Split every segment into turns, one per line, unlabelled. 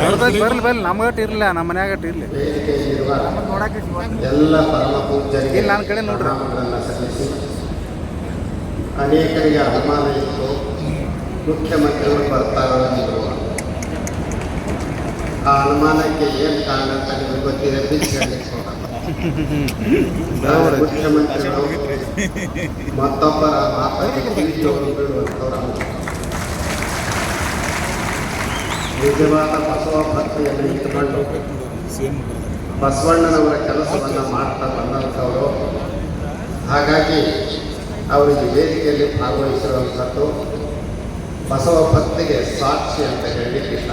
ಬರ್ಲಿ ಬರ್ಲಿ. ಬರ್ಲಿ ನಮಗಟ್ ಇರಲಿಲ್ಲ ನಮ್ಮ ಮನ್ಯಾಗಟ್ ಇರ್ಲಿ. ನೋಡಕ್ಕೆ
ಎಲ್ಲ ಪರಮ ಪೂಜ್ಯರಿಗೆ
ಇಲ್ಲಿ ನನ್ನ ಕಡೆ ನೋಡ್ರಿ.
ಅನೇಕರಿಗೆ ಅನುಮಾನ ಇತ್ತು ಮುಖ್ಯಮಂತ್ರಿಗಳು ಬರ್ತಾರೆ ಅಂದರು. ಆ ಅನುಮಾನಕ್ಕೆ ಏನು ಕಾರಣ ಅಂತ ನಿಮಗೆ ಗೊತ್ತಿದೆ. ಮುಖ್ಯಮಂತ್ರಿಗಳು ಮತ್ತೊಬ್ಬರ ಮಾತಾಡಿ ಬಿಡುವಂಥವ್ರು ಅಲ್ಲ. ನಿಜವಾದ ಬಸವ ಭಕ್ತಿಯನ್ನು ಇಟ್ಟುಕೊಂಡು ಬಸವಣ್ಣನವರ ಕೆಲಸವನ್ನು ಮಾಡ್ತಾ ಬಂದಂಥವರು. ಹಾಗಾಗಿ ಅವರಿಗೆ ವೇದಿಕೆಯಲ್ಲಿ ಭಾಗವಹಿಸಿರುವಂಥದ್ದು ಬಸವ ಭಕ್ತಿಗೆ ಸಾಕ್ಷಿ ಅಂತ ಹೇಳಲಿಕ್ಕೆ ಇಷ್ಟ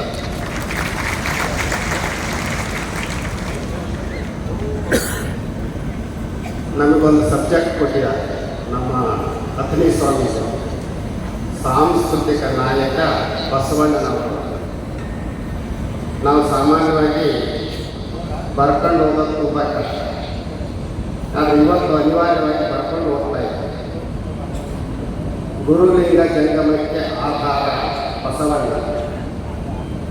ನಮಗೊಂದು ಸಬ್ಜೆಕ್ಟ್ ಕೊಟ್ಟಿದ್ದಾರೆ ನಮ್ಮ ಅಥನಿ ಸ್ವಾಮೀಜಿ. ಸಾಂಸ್ಕೃತಿಕ ನಾಯಕ ಬಸವಣ್ಣನವರು. ನಾವು ಸಾಮಾನ್ಯವಾಗಿ ಬರ್ಕೊಂಡು ಹೋಗೋದು ತುಂಬ ಕಷ್ಟ ಆದರೆ ಇವತ್ತು ಅನಿವಾರ್ಯವಾಗಿ ಬರ್ಕೊಂಡು ಹೋಗ್ತಾ ಇದ್ದೀವಿ ಗುರುಲಿಂಗ ಜಂಗಮಕ್ಕೆ ಆಧಾರ ಬಸವಣ್ಣ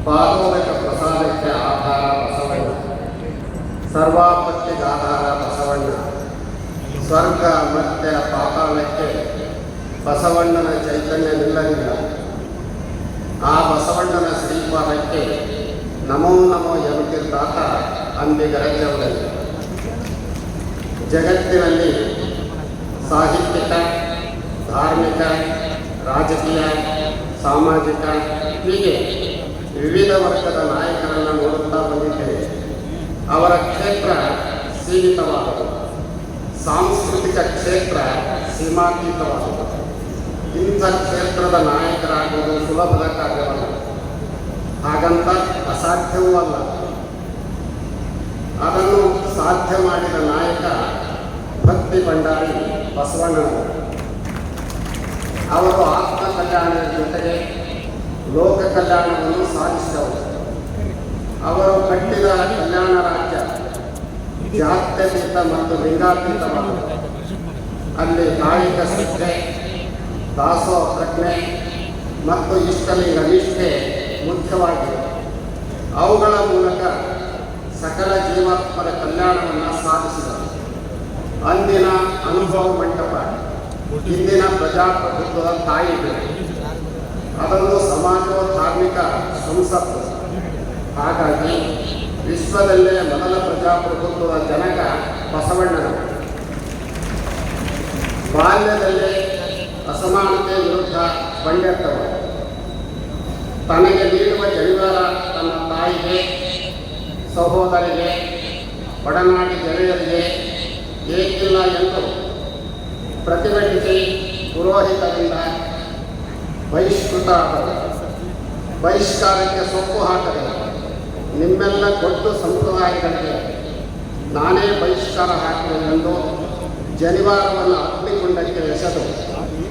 ಪಾದೋದಕ ಪ್ರಸಾದಕ್ಕೆ ಆಧಾರ ಬಸವಣ್ಣ ಸರ್ವಾಪತ್ತಿಗೆ ಆಧಾರ ಬಸವಣ್ಣ ಸ್ವರ್ಗ ಮತ್ತೆ ಪಾತಾಳಕ್ಕೆ ಬಸವಣ್ಣನ ಚೈತನ್ಯ ನಿಲ್ಲಲಿಲ್ಲ ಆ ಬಸವಣ್ಣನ ಶ್ರೀಪಾದಕ್ಕೆ ನಮೋ ನಮೋ ಎನ್ನುತ್ತಿದ್ದಾತ ಅಂಬಿಗರಜವರಲ್ಲಿ ಜಗತ್ತಿನಲ್ಲಿ ಸಾಹಿತ್ಯಿಕ, ಧಾರ್ಮಿಕ, ರಾಜಕೀಯ, ಸಾಮಾಜಿಕ, ಹೀಗೆ ವಿವಿಧ ವರ್ಗದ ನಾಯಕರನ್ನು ನೋಡುತ್ತಾ ಬಂದಿದ್ದೇವೆ. ಅವರ ಕ್ಷೇತ್ರ ಸೀಮಿತವಾದದು ಸಾಂಸ್ಕೃತಿಕ ಕ್ಷೇತ್ರ ಸೀಮಾತೀತವಾದದು ಇಂಥ ಕ್ಷೇತ್ರದ ನಾಯಕರಾಗುವುದು ಸುಲಭದ ಕಾರ್ಯವಲ್ಲ. ಹಾಗಂತ ಅಸಾಧ್ಯವೂ ಅಲ್ಲ. ಅದನ್ನು ಸಾಧ್ಯ ಮಾಡಿದ ನಾಯಕ ಭಕ್ತಿ ಭಂಡಾರಿ ಬಸವಣ್ಣನವರು. ಅವರು ಆತ್ಮ ಕಲ್ಯಾಣದ ಜೊತೆಗೆ ಲೋಕ ಕಲ್ಯಾಣವನ್ನು ಸಾಧಿಸಿದವರು. ಅವರು ಕಟ್ಟಿದ ಕಲ್ಯಾಣ ರಾಜ್ಯ ಜಾತ್ಯತೀತ ಮತ್ತು ಲಿಂಗಾತೀತವಾದದ್ದು. ಅಲ್ಲಿ ಕಾಯಿಕ ಶ್ರದ್ಧೆ ದಾಸೋ ಪ್ರಜ್ಞೆ ಮತ್ತು ಇಷ್ಟಲಿಂಗ ನಿಷ್ಠೆ ಮುಖ್ಯವಾಗಿದೆ. ಅವುಗಳ ಮೂಲಕ ಸಕಲ ಜೀವಾತ್ಮರ ಕಲ್ಯಾಣವನ್ನು ಸಾಧಿಸಿದರು. ಅಂದಿನ ಅನುಭವ ಮಂಟಪ, ಇಂದಿನ ಪ್ರಜಾಪ್ರಭುತ್ವದ ತಾಯಿ ಅದನ್ನು ಸಮಾಜೋ ಧಾರ್ಮಿಕ ಸಂಸತ್ತು. ಹಾಗಾಗಿ ವಿಶ್ವದಲ್ಲೇ ಮೊದಲ ಪ್ರಜಾಪ್ರಭುತ್ವದ ಜನಕ ಬಸವಣ್ಣನವರು ಬಾಲ್ಯದಲ್ಲೇ ಅಸಮಾನತೆ ವಿರುದ್ಧ ಬಂಡೆತ್ತವರು ತನಗೆ ನೀಡುವ ಜನಿವಾರ ತನ್ನ ತಾಯಿಗೆ, ಸಹೋದರಿಗೆ ಒಡನಾಡಿ ಗೆಳೆಯರಿಗೆ ಏಕಿಲ್ಲ ಎಂದು ಪ್ರತಿಭಟಿಸಿ ಪುರೋಹಿತರಿಂದ ಬಹಿಷ್ಕೃತ ಆಗಬೇಕು ಬಹಿಷ್ಕಾರಕ್ಕೆ ಸೊಪ್ಪು ಹಾಕದೆ ನಿಮ್ಮೆಲ್ಲ ಕೊಟ್ಟು ಸಂಪ್ರದಾಯಗಳಿಗೆ ನಾನೇ ಬಹಿಷ್ಕಾರ ಹಾಕಬೇಕೆಂದು ಜನಿವಾರವನ್ನು ಅಗ್ನಿಗುಂಡಕ್ಕೆ ಎಸೆದು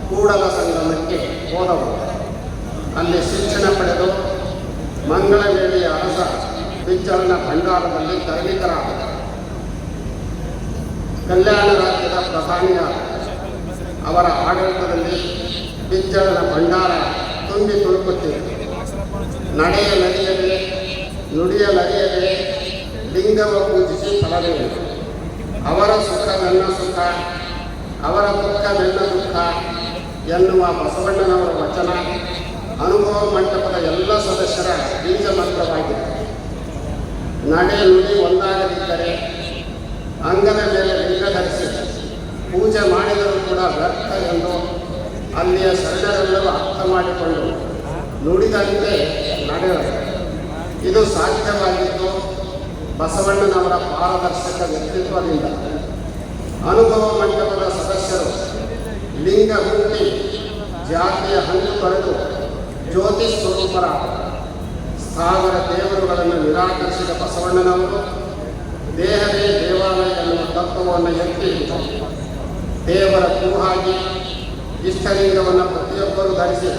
ಕೂಡಲ ಸಂಗಮಕ್ಕೆ ಹೋದವರು ಅಲ್ಲಿ ಶಿಕ್ಷಣ ಪಡೆದು ಮಂಗಳವೇಳಿಯ ಅರಸ ಬಿಜ್ಜಳನ ಭಂಡಾರದಲ್ಲಿ ತರಬೇತರಾದರು ಕಲ್ಯಾಣ ರಾಜ್ಯದ ಪ್ರಧಾನಿಯ ಅವರ ಆಡಳಿತದಲ್ಲಿ ಬಿಚ್ಚಳನ ಭಂಡಾರ ತುಂಬಿ ತುಳುಕುತ್ತಿದೆ ನುಡಿಯ ನುಡಿಯಲರಿಯದೆ ಲಿಂಗವ ಪೂಜಿಸಿ ಫಲವೇನು ಅವರ ಸುಖ ನನ್ನ ಸುಖ, ಅವರ ದುಃಖ ನನ್ನ ದುಃಖ ಎನ್ನುವ ಬಸವಣ್ಣನವರ ವಚನ ಅನುಭವ ಮಂಟಪದ ಎಲ್ಲ ಸದಸ್ಯರ ಬೀಜ ಮಂತ್ರವಾಗಿದೆ. ನಡೆ ನುಡಿ ಒಂದಾಗದಿದ್ದರೆ ಅಂಗದ ಮೇಲೆ ಲಿಂಗ ಧರಿಸಿ ಪೂಜೆ ಮಾಡಿದರೂ ಕೂಡ ವ್ಯರ್ಥ ಎಂದು ಅಲ್ಲಿಯ ಶರಣರೆಲ್ಲರೂ ಅರ್ಥ ಮಾಡಿಕೊಂಡು ನುಡಿದಂತೆ ನಡೆದರು. ಇದು ಸಾಧ್ಯವಾಗಿದ್ದು ಬಸವಣ್ಣನವರ ಪಾರದರ್ಶಕ ವ್ಯಕ್ತಿತ್ವದಿಂದ. ಅನುಭವ ಮಂಟಪದ ಸದಸ್ಯರು ಲಿಂಗ ಹುಟ್ಟಿ ಜಾತಿಯ ಹಣ್ಣು ತೊರೆದು ಜ್ಯೋತಿ ಸ್ವರೂಪರಾದ ಸ್ಥಾವರ ದೇವರುಗಳನ್ನು ನಿರಾಕರಿಸಿದ ಬಸವಣ್ಣನವರು, ದೇಹವೇ ದೇವಾಲಯ ಎನ್ನುವ ತತ್ವವನ್ನು ಎತ್ತಿ ದೇವರ ಕೂಹಾಗಿ ಇಷ್ಟಲಿಂಗವನ್ನು ಪ್ರತಿಯೊಬ್ಬರು ಧರಿಸಿ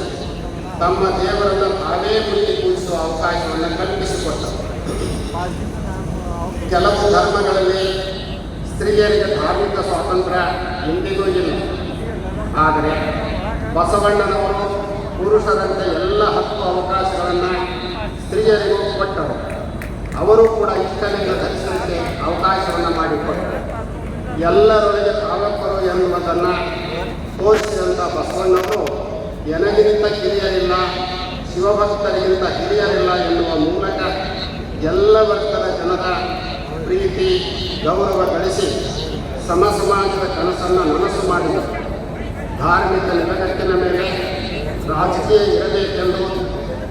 ತಮ್ಮ ದೇವರನ್ನು ತಾವೇ ಮುಟ್ಟಿ ಪೂಜಿಸುವ ಅವಕಾಶವನ್ನು ಕಲ್ಪಿಸಿಕೊಟ್ಟರು. ಕೆಲವು ಧರ್ಮಗಳಲ್ಲಿ ಸ್ತ್ರೀಯರಿಗೆ ಧಾರ್ಮಿಕ ಸ್ವಾತಂತ್ರ್ಯ ಇಂದಿಗೂ ಇಲ್ಲ. ಆದರೆ ಬಸವಣ್ಣನವರು ಪುರುಷರಂತೆ ಎಲ್ಲ ಹಕ್ಕು ಅವಕಾಶಗಳನ್ನು ಸ್ತ್ರೀಯರಿಗೂ ಕೊಟ್ಟರು. ಅವರು ಕೂಡ ಇಷ್ಟನೆಯ ಧರಿಸಲಿಕ್ಕೆ ಅವಕಾಶವನ್ನು ಮಾಡಿಕೊಟ್ಟರು. ಎಲ್ಲರೊಳಗೆ ತಾವಪ್ಪರು ಎನ್ನುವುದನ್ನು ತೋರಿಸಿದಂಥ ಬಸವಣ್ಣವರು, ಎನಗಿಂತ ಕಿರಿಯರಿಲ್ಲ, ಶಿವಭಕ್ತರಿಗಿಂತ ಹಿರಿಯರಿಲ್ಲ ಎನ್ನುವ ಮೂಲಕ ಎಲ್ಲ ವರ್ಗದ ಜನರ ಪ್ರೀತಿ ಗೌರವ ಗಳಿಸಿ ಸಮಸಮಾಜದ ಕನಸನ್ನು ನನಸು ಮಾಡಿದರು. ಧಾರ್ಮಿಕ ನಿಲಗಟ್ಟಿನ ಮೇಲೆ ರಾಜಕೀಯ ಇರಬೇಕೆಂದು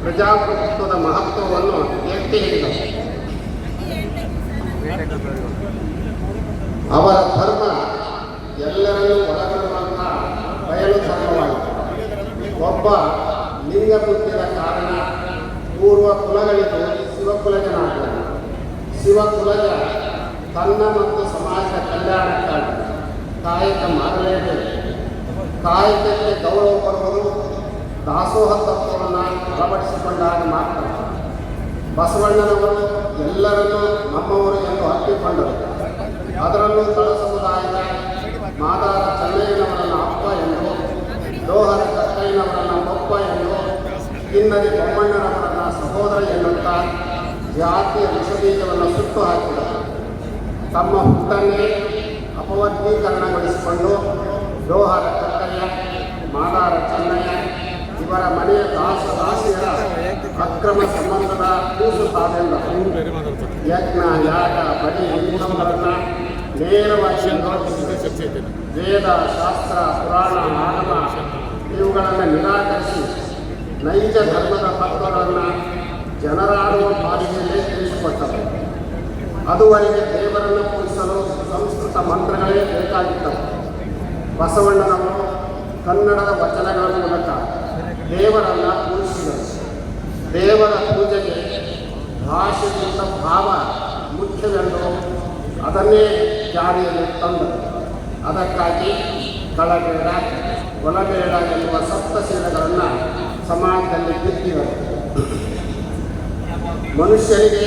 ಪ್ರಜಾಪ್ರಭುತ್ವದ ಮಹತ್ವವನ್ನು ಎತ್ತಿ ಹಿಡಿದರು ಅವರ ಧರ್ಮ ಎಲ್ಲರನ್ನೂ ಒಳಗೊಳ್ಳುವಂಥ ಬಯಲು ಧರ್ಮವಾಗಿದೆ ಒಬ್ಬ ಲಿಂಗ ಕಾರಣ ಪೂರ್ವ ಕುಲಗಳಿಗೂ ಶಿವಕುಲಜನಾಗಿದೆ ಶಿವಕುಲಜ ತನ್ನ ಮತ್ತು ಸಮಾಜದ ಕಲ್ಯಾಣಕ್ಕಾಗಿ ಕಾಯಕ ಮಾಡಲೇಬೇಕು ಕಾಯಕಕ್ಕೆ ಗೌರವ ಬರುವುದು ದಾಸೋಹ ತತ್ವವನ್ನು ಅಳವಡಿಸಿಕೊಂಡಾಗ ಮಾತ್ರ ಬಸವಣ್ಣನವರು ಎಲ್ಲರನ್ನೂ ನಮ್ಮವರು ಎಂದು ಅಪ್ಪಿಕೊಂಡರು. ಅದರಲ್ಲೂ ತಳ ಸಮುದಾಯದ ಮಾದಾರ ಚೆನ್ನಯ್ಯನವರನ್ನ ಅಪ್ಪ ಎಂದು ಲೋಹರ ಕತ್ತಯ್ಯನವರನ್ನು ಒಪ್ಪ ಎಂದು ಕಿನ್ನರಿ ಬೊಮ್ಮಣ್ಣನವರನ್ನು ಸಹೋದರ ಎನ್ನುತ್ತಾ ಜಾತಿಯ ವಿಷಬೀಜವನ್ನು ಸುಟ್ಟು ಹಾಕಿದರು. ತಮ್ಮ ಹುಟ್ಟನ್ನೇ ಅಪವರ್ಗೀಕರಣಗೊಳಿಸಿಕೊಂಡು ಲೋಹರ ಕತ್ತಯ್ಯ ಮಾದಾರ ಚೆನ್ನಯ್ಯ ಇವರ ಮನೆಯ ದಾಸ ದಾಸಿಯರ ಅಕ್ರಮ ಸಂಬಂಧದ ಕೂಸು ತಾವೆಂದರು ಯಜ್ಞ ಯಾಗ ಬಡಿ ಇಂಥವರನ್ನ ನೇರವಾಗಿ ವಿರೋಧಿಸಿ ವೇದ ಶಾಸ್ತ್ರ ಪುರಾಣ ಆಗಮ ಇವುಗಳನ್ನು ನಿರಾಕರಿಸಿ ನೈಜ ಧರ್ಮದ ತತ್ವಗಳನ್ನು ಜನರಾಡುವ ಭಾಷೆಯಲ್ಲೇ ತಿಳಿಸಿಕೊಟ್ಟರು ಅದುವರೆಗೆ ದೇವರನ್ನು ಪೂಜಿಸಲು ಸಂಸ್ಕೃತ ಮಂತ್ರಗಳೇ ಬೇಕಾಗಿದ್ದವು ಬಸವಣ್ಣನವರು ಕನ್ನಡದ ವಚನಗಳ ಮೂಲಕ ದೇವರನ್ನ ಪೂಜಿಸಿದರು. ದೇವರ ಪೂಜೆಗೆ ಭಾಷೆಗಿಂತ ಭಾವ ಮುಖ್ಯವೆಂದು ಅದನ್ನೇ ಜಾರಿಯಲ್ಲಿ ತಂದರು. ಅದಕ್ಕಾಗಿ ಕಳಬೇಡ ಒಲಬೇಡ ಎನ್ನುವ ಸಪ್ತಶೀಲಗಳನ್ನು ಸಮಾಜದಲ್ಲಿ ಬಿತ್ತಿದರು. ಮನುಷ್ಯನಿಗೆ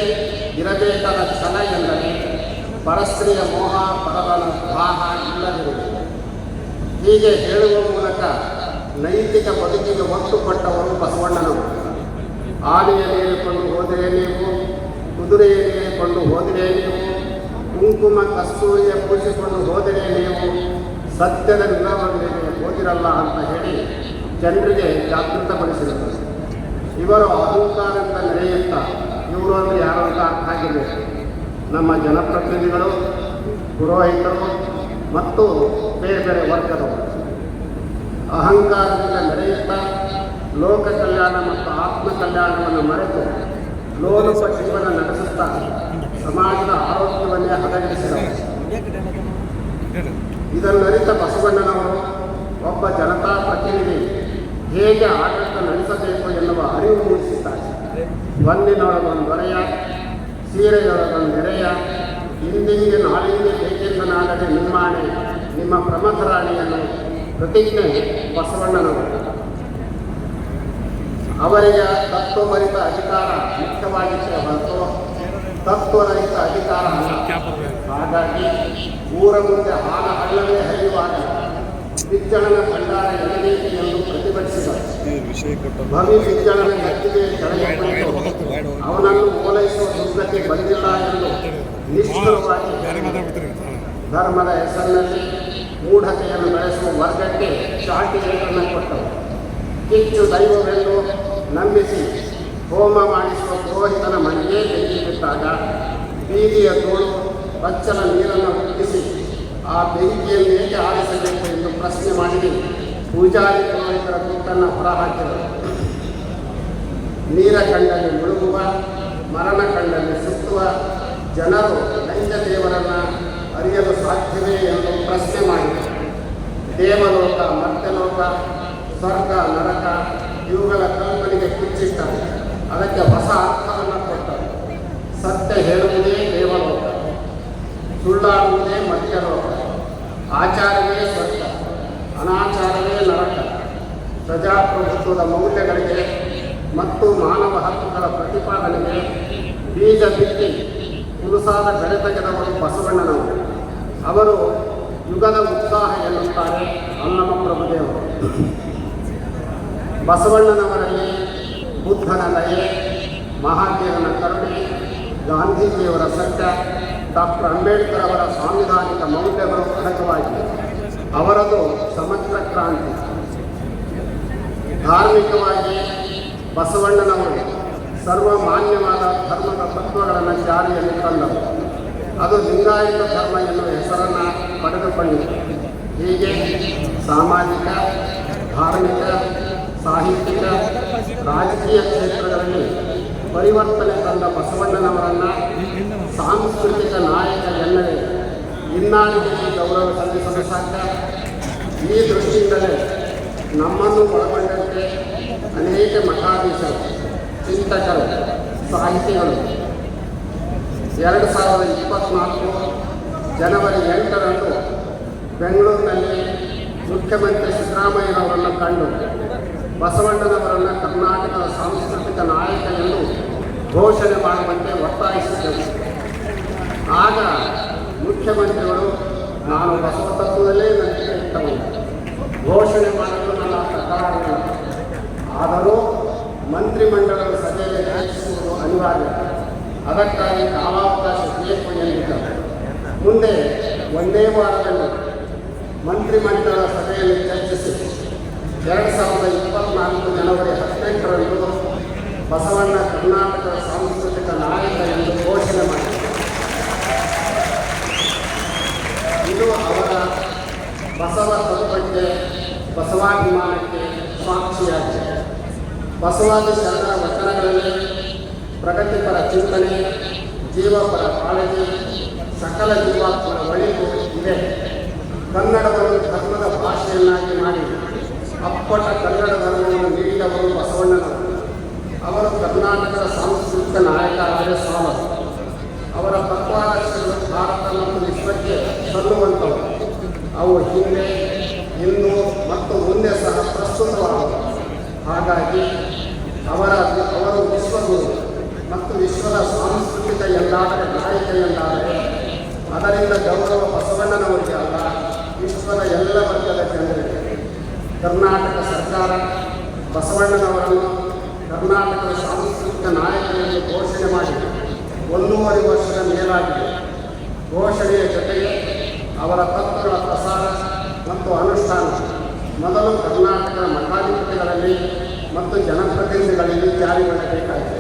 ಇರಬೇಕಾದ ಛಲ ಎಂದರೆ ಪರಸ್ತ್ರೀಯ ಮೋಹ ಪರಬಲ ದಾಹ ಇಲ್ಲದಿರುವುದು. ಹೀಗೆ ಹೇಳುವ ಮೂಲಕ ನೈತಿಕ ಬದುಕಿಗೆ ಒತ್ತು ಕೊಟ್ಟವರು ಬಸವಣ್ಣನವರು. ಆನೆಯಲ್ಲಿ ಏರಿಕೊಂಡು ಹೋದರೆ ನೀವು, ಕುದುರೆಯಲ್ಲಿ ಏರಿಕೊಂಡು ಹೋದರೆ ನೀವು, ಕುಂಕುಮ ಕಸ್ತೂರಿಯ ಪೂಜಿಸಿಕೊಂಡು ಹೋದರೆ ನೀವು, ಸತ್ಯದ ನಿಲುವಳಿಗೆ ಹೋಗಿರಲ್ಲ ಅಂತ ಹೇಳಿ ಜನರಿಗೆ ಜಾಗೃತಪಡಿಸಿದರು ಇವರು ಅಹಂಕಾರದಿಂದ ನಡೆಯುತ್ತಾ ಇವರು ಅಂದರೆ ಯಾರು ಅಂತ ಅರ್ಥ ಆಗಿದೆ ನಮ್ಮ ಜನಪ್ರತಿನಿಧಿಗಳು, ಪುರೋಹಿತರು ಮತ್ತು ಬೇರೆ ಬೇರೆ ವರ್ಗದವರು. ಅಹಂಕಾರದಿಂದ ನಡೆಯುತ್ತಾ ಲೋಕ ಕಲ್ಯಾಣ ಮತ್ತು ಆತ್ಮ ಕಲ್ಯಾಣವನ್ನು ಮರೆತು ಲೋಲುಪ ಜೀವನ ನಡೆಸುತ್ತಾ ಸಮಾಜದ ಆರೋಗ್ಯವನ್ನೇ ಹದಗೆಡಿಸಿದರು ಇದನ್ನು ಅರಿತ ಬಸವಣ್ಣನವರು ಒಬ್ಬ ಜನತಾ ಪ್ರತಿನಿಧಿ ಹೇಗೆ ಆಡಳಿತ ನಡೆಸಬೇಕು ಎನ್ನುವ ಅರಿವು ಮೂಡಿಸಿದ್ದಾರೆ. ಒಂದಿನೊಳಗೊಂದು ದೊರೆಯ ಸೀರೆಯೊಳಗೊಂದು ನೆರೆಯ ಇಂದಿಗೆ ನಾಳಿಗೆ ಬೇಕೆಂದು ನಾಡದೆ ನಿಮ್ಮಾಣೆ, ನಿಮ್ಮ ಪ್ರಮಥರಾಣಿಯನ್ನು ಪ್ರತಿಜ್ಞೆ ಬಸವಣ್ಣನವರು? ಅವರಿಗೆ ತತ್ವಭರಿತ ಅಧಿಕಾರ ಮುಖ್ಯವಾಗಿ ಹೊರತು ತತ್ವರಹಿತ ಅಧಿಕಾರ ಹಾಗಾಗಿ ಊರ ಮುಂದೆ ಹಾಲ ಹಳ್ಳವೇ ಹರಿಯುವಾಗ ಬಿಜ್ಜಳನ ಭಂಡಾರ ಎಳಬೇಕು ಎಂದು ಪ್ರತಿಭಟಿಸಿದರು. ಭವಿ ಬಿಜ್ಜಳನ ನೆತ್ತಿಗೆ ಕೆಳಗೆ ಅವನನ್ನು ಓಲೈಸುವ ದುರ್ಗತಿ ಬಂದಿಲ್ಲ ಎಂದು ನಿಷ್ಠುರವಾಗಿ ಧರ್ಮದ ಹೆಸರಿನಲ್ಲಿ ಮೂಢತೆಯನ್ನು ಬೆಳೆಸುವ ವರ್ಗಕ್ಕೆ ಶಾಂತಿಗಳನ್ನು ಕೊಟ್ಟರು ಕಿಚ್ಚು ದೈವವೆಂದು ನಂಬಿಸಿ ಹೋಮ ಮಾಡಿಸುವ ಪುರೋಹಿತನ ಮನೆಗೆ ಬೆಂಕಿಟ್ಟಾಗ ಬೀದಿಯ ತೋಳು ಬಚ್ಚಲ ನೀರನ್ನು ಹುಟ್ಟಿಸಿ ಆ ಬೆಂಕಿಯನ್ನು ಹೇಗೆ ಆರಿಸಬೇಕು ಎಂದು ಪ್ರಶ್ನೆ ಮಾಡಿ ಪೂಜಾರಿ ಪುರೋಹಿತರ ಗುಟ್ಟನ್ನು ಹೊರಹಾಕಿದರು. ನೀರ ಕಂಡಲ್ಲಿ ಮುಳುಗುವ, ಮರಣ ಕಂಡಲ್ಲಿ ಸುತ್ತುವ ಜನರು ನೈಜ ದೇವರನ್ನು ಅರಿಯಲು ಸಾಧ್ಯವೇ ಎಂದು ಪ್ರಶ್ನೆ ಮಾಡಿದೆ. ದೇವಲೋಕ ಮರ್ತ್ಯಲೋಕ ಸ್ವರ್ಗ, ನರಕ ಇವುಗಳ ಕಲ್ಪನೆಗೆ ಕುಚ್ಚಿಟ್ಟರು. ಅದಕ್ಕೆ ಹೊಸ ಅರ್ಥವನ್ನು ಕೊಟ್ಟರು. ಸತ್ಯ ಹೇಳುವುದೇ ದೇವಲೋಕ, ಸುಳ್ಳಾಡುವುದೇ ಮರ್ತ್ಯಲೋಕ ಆಚಾರವೇ ಸ್ವರ್ಗ, ಅನಾಚಾರವೇ ನರಕ, ಪ್ರಜಾಪ್ರಭುತ್ವದ ಮೌಲ್ಯಗಳಿಗೆ ಮತ್ತು ಮಾನವ ಹಕ್ಕುಗಳ ಪ್ರತಿಪಾದನೆಗೆ ಬೀಜ ಬಿತ್ತಿ ಕುರುಸಾದ ಬೆಳೆ ಬಸವಣ್ಣನವರು. ಅವರು ಯುಗದ ಉತ್ಸಾಹ ಎನ್ನುತ್ತಾರೆ ಅಲ್ಲಮ ಪ್ರಭುದೇವರು. ಬಸವಣ್ಣನವರಲ್ಲಿ ಬುದ್ಧನ ದಯೆ ಮಹಾದೇವನ ಕರುಣೆ, ಗಾಂಧೀಜಿಯವರ ಸತ್ಯ, ಡಾಕ್ಟರ್ ಅಂಬೇಡ್ಕರ್ ಅವರ ಸಾಂವಿಧಾನಿಕ ಮೌಲ್ಯಗಳು ಅಡಕವಾಗಿವೆ ಅವರದು ಸಮಗ್ರ ಕ್ರಾಂತಿ. ಧಾರ್ಮಿಕವಾಗಿ ಬಸವಣ್ಣನವರು ಸರ್ವಮಾನ್ಯವಾದ ಧರ್ಮದ ತತ್ವಗಳನ್ನು ಜಾರಿಯಲ್ಲಿ ತಂದರು ಅದು ಲಿಂಗಾಯತ ಧರ್ಮ ಎನ್ನುವ ಹೆಸರನ್ನು ಪಡೆದುಕೊಂಡಿದೆ ಹೀಗೆ ಸಾಮಾಜಿಕ, ಧಾರ್ಮಿಕ, ಸಾಹಿತ್ಯಿಕ, ರಾಜಕೀಯ ಕ್ಷೇತ್ರಗಳಲ್ಲಿ ಪರಿವರ್ತನೆ ತಂದ ಬಸವಣ್ಣನವರನ್ನು ಸಾಂಸ್ಕೃತಿಕ ನಾಯಕ ಎನ್ನದೆ ಇನ್ನಾಳಿಗೆ ಗೌರವ ಸಲ್ಲಿಸಲು ಸಾಧ್ಯ? ಈ ದೃಷ್ಟಿಯಿಂದಲೇ ನಮ್ಮನ್ನು ಒಳಗೊಂಡಂತೆ ಅನೇಕ ಮಠಾಧೀಶರು ಚಿಂತಕರು ಸಾಹಿತಿಗಳು ಎರಡು ಸಾವಿರದ ಇಪ್ಪತ್ತ್ನಾಲ್ಕು ಜನವರಿ ಎಂಟರಂದು ಬೆಂಗಳೂರಿನಲ್ಲಿ ಮುಖ್ಯಮಂತ್ರಿ ಸಿದ್ದರಾಮಯ್ಯನವರನ್ನು ಕಂಡು ಬಸವಣ್ಣನವರನ್ನು ಕರ್ನಾಟಕದ ಸಾಂಸ್ಕೃತಿಕ ನಾಯಕ ಎಂದು ಘೋಷಣೆ ಮಾಡುವಂತೆ ಒತ್ತಾಯಿಸಿದ್ದರು ಆಗ ಮುಖ್ಯಮಂತ್ರಿಗಳು, ನಾನು ಬಸವ ತತ್ವದಲ್ಲೇ ನನಗೆ ಇಟ್ಟವನು ಘೋಷಣೆ ಮಾಡಲು ನನ್ನ ಸರ್ಕಾರ ಆದರೂ ಮಂತ್ರಿಮಂಡಲದ ಸಭೆಯಲ್ಲಿ ಚರ್ಚಿಸುವುದು ಅನಿವಾರ್ಯ. ಅದಕ್ಕಾಗಿ ಕಾಲಾವಕಾಶ ಎಂದಿದ್ದರು ಮುಂದೆ ಒಂದೇ ವಾರದಲ್ಲಿ ಮಂತ್ರಿಮಂಡಲ ಸಭೆಯಲ್ಲಿ ಚರ್ಚಿಸಿ ಎರಡು ಸಾವಿರದ ಇಪ್ಪತ್ನಾಲ್ಕು ಜನವರಿ ಹದಿನೆಂಟರಂದು ಬಸವಣ್ಣ ಕರ್ನಾಟಕದ ಸಾಂಸ್ಕೃತಿಕ ನಾಯಕ ಎಂದು ಘೋಷಣೆ ಮಾಡಿದರು. ಇದು ಅವರ ಬಸವ ತತ್ವಕ್ಕೆ ಬಸವಾಭಿಮಾನಕ್ಕೆ ಸಾಕ್ಷಿಯಾಗಿದೆ. ಬಸವಾದಿ ಶರಣರ ವಚನಗಳಲ್ಲಿ ಪ್ರಗತಿಪರ ಚಿಂತನೆ, ಜೀವಪರ ಕಾಳಜಿ, ಸಕಲ ಜೀವಾತ್ಮರ ಒಳಿತು ಇದೆ. ಕನ್ನಡವನ್ನು ಧರ್ಮದ ಭಾಷೆಯನ್ನಾಗಿ ಮಾಡಿ ಅಪ್ಪಟ ಕನ್ನಡ ಧರ್ಮವನ್ನು ನೀಡಿದವರು ಬಸವಣ್ಣನವರು. ಅವರು ಕರ್ನಾಟಕದ ಸಾಂಸ್ಕೃತಿಕ ನಾಯಕ ಆದರೆ ಸಾಲದು ಅವರ ತತ್ವಾದರ್ಶಗಳು ಭಾರತ ಮತ್ತು ವಿಶ್ವಕ್ಕೆ ಸಲ್ಲುವಂಥವು ಅವು ಹಿಂದೆ ಇಂದು ಮತ್ತು ಮುಂದೆ ಸಹ ಪ್ರಸ್ತುತವಾದವು ಹಾಗಾಗಿ ಅವರ ಅವರು ವಿಶ್ವಗುರು ಮತ್ತು ವಿಶ್ವದ ಸಾಂಸ್ಕೃತಿಕ ಎಂದಾದರೆ ಅದರಿಂದ ಗೌರವ ಬಸವಣ್ಣನವರಿಗೆ ಅಲ್ಲ, ವಿಶ್ವದ ಎಲ್ಲ ವರ್ಗದ ಜನರಿಗೆ ಕರ್ನಾಟಕ ಸರ್ಕಾರ ಬಸವಣ್ಣನವರನ್ನು ಕರ್ನಾಟಕದ ಸಾಂಸ್ಕೃತಿಕ ನಾಯಕರೆಂದು ಘೋಷಣೆ ಮಾಡಿದೆ ಒಂದೂವರೆ ವರ್ಷದ ಮೇಲಾಗಿದೆ. ಘೋಷಣೆಯ ಜೊತೆಗೆ ಅವರ ತತ್ವಗಳ ಪ್ರಸಾರ ಮತ್ತು ಅನುಷ್ಠಾನ ಮೊದಲು ಕರ್ನಾಟಕದ ಮಠಾಧಿಪತಿಗಳಲ್ಲಿ ಮತ್ತು ಜನಪ್ರತಿನಿಧಿಗಳಲ್ಲಿ ಜಾರಿಗೊಳ್ಳಬೇಕಾಗಿದೆ.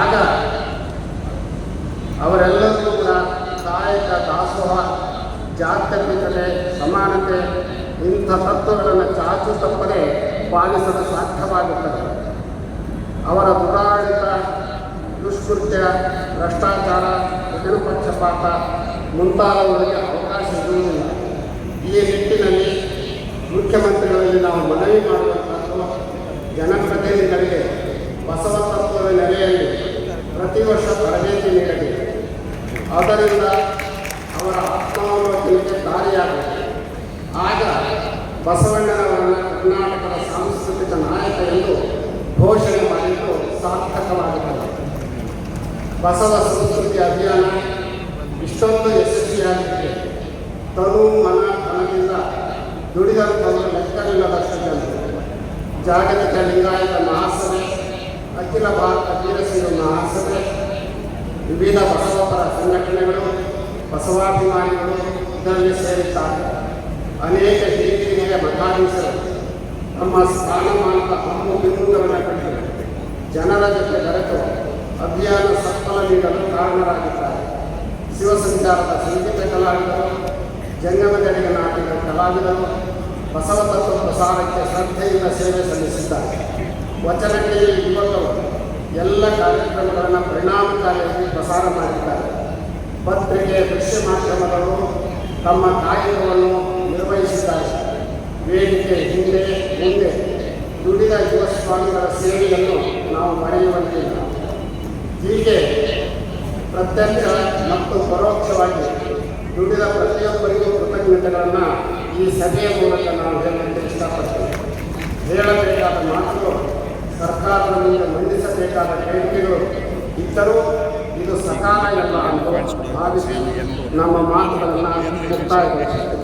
ಆಗ ಅವರೆಲ್ಲರಿಗೂ ಕೂಡ ಕಾಯಕ ದಾಸೋಹ ಜಾತ್ಯತೀತತೆ ಸಮಾನತೆ, ಇಂಥ ತತ್ವಗಳನ್ನು ಚಾಚು ತಪ್ಪದೆ ಪಾಲಿಸಲು ಸಾಧ್ಯವಾಗುತ್ತದೆ. ಅವರ ದುರಾಡಳಿತ, ದುಷ್ಕೃತ್ಯ, ಭ್ರಷ್ಟಾಚಾರ ಜನಪಕ್ಷಪಾತ ಮುಂತಾದವುಗಳಿಗೆ ಅವಕಾಶ ಇರುವುದಿಲ್ಲ. ಈ ನಿಟ್ಟಿನಲ್ಲಿ ಮುಖ್ಯಮಂತ್ರಿಗಳಲ್ಲಿ ನಾವು ಮನವಿ ಮಾಡುವಂಥದ್ದು ಜನಪ್ರತಿನಿಧಿಗಳಿಗೆ, ಬಸವ ತತ್ವದ ನೆಲೆಯಲ್ಲಿ ಪ್ರತಿ ವರ್ಷ ತರಬೇತಿ ನೀಡಬೇಕು ಅದರಿಂದ ಅವರ ಆತ್ಮಾವಲೋಕನಕ್ಕೆ ದಾರಿಯಾಗಬೇಕು ಆಗ ಬಸವಣ್ಣನವರನ್ನು ಕರ್ನಾಟಕದ ಸಾಂಸ್ಕೃತಿಕ ನಾಯಕ ಎಂದು ಘೋಷಣೆ ಮಾಡಿದ್ದು ಸಾರ್ಥಕವಾಗುತ್ತದೆ ಬಸವ ಸಂಸ್ಕೃತಿ ಅಭಿಯಾನ ಇಷ್ಟೊಂದು ಯಶಸ್ವಿಯಾಗಿದೆ. ತನು ಮನ ತನದಿಂದ ದುಡಿದಂಥವರು ಲೆಕ್ಕವಿಲ್ಲದಷ್ಟು ಜನರು ಜಾಗತಿಕ ಲಿಂಗಾಯತ ಮಹಾಸಭೆ, ಅಖಿಲ ಭಾರತ ವೀರಶೈವ ಮಹಾಸಭೆ ವಿವಿಧ ಬಸವಪರ ಸಂಘಟನೆಗಳು, ಬಸವಾಭಿಮಾನಿಗಳು ಇದರಲ್ಲಿ ಸೇರಿದ್ದಾರೆ. ಅನೇಕ ಹಿರಿಯ ಮಠಾಧೀಶರು ತಮ್ಮ ಸ್ಥಾನಮಾನದ ಹಮ್ಮು ಬಿಂದುಗಳನ್ನು ಬಿಟ್ಟು ಜನರ ಜೊತೆ ಬೆರೆತು ಅಭಿಯಾನ ಸಫಲ ನೀಡಲು ಕಾರಣರಾಗಿದ್ದಾರೆ. ಶಿವಸಂಚಾರದ ಸಂಗೀತ ಕಲಾವಿದರು ಜಂಗಮದಡಿಗ ನಾಟಕ ಕಲಾವಿದರು ಬಸವ ತತ್ವ ಪ್ರಸಾರಕ್ಕೆ ಶ್ರದ್ಧೆಯಿಂದ ಸೇವೆ ಸಲ್ಲಿಸಿದ್ದಾರೆ. ವಚನಕ್ಕೆ ಯುವಕರು ಎಲ್ಲ ಕಾರ್ಯಕ್ರಮಗಳನ್ನು ಪರಿಣಾಮಕಾರಿಯಾಗಿ ಪ್ರಸಾರ ಮಾಡಿದ್ದಾರೆ. ಪತ್ರಿಕೆ, ದೃಶ್ಯ ಮಾಧ್ಯಮಗಳು ತಮ್ಮ ಕಾಯಕವನ್ನು ನಿರ್ವಹಿಸಿದ್ದಾರೆ. ವೇದಿಕೆ ಹಿಂದೆ, ಮುಂದೆ ದುಡಿದ ಯುವ ಸ್ವಾಮಿಗಳ ಸೇವೆಯನ್ನು ನಾವು ಮರೆಯುವಂತಿಲ್ಲ. ಹೀಗೆ ಪ್ರತ್ಯಕ್ಷ ಮತ್ತು ಪರೋಕ್ಷವಾಗಿ ದುಡಿದ ಪ್ರತಿಯೊಬ್ಬರಿಗೂ ಕೃತಜ್ಞತೆಗಳನ್ನು ಈ ಸಭೆಯ ಮೂಲಕ ನಾವು ಹೇಳಲಿಕ್ಕೆ ಇಷ್ಟಪಡ್ತೇವೆ ಹೇಳಬೇಕಾದ ಮಾತುಗಳು ಸರ್ಕಾರದ ಮೇಲೆ ಮಂಡಿಸಬೇಕಾದ ಬೇಡಿಕೆಗಳು ಇದ್ದರೂ ಇದು ಸಕಾಲ ಎಲ್ಲ ಅಂತ ಭಾವಿಸಿ ನಮ್ಮ ಮಾತುಗಳನ್ನು ಮುಕ್ತಾಯಗೊಳಿಸುತ್ತೇವೆ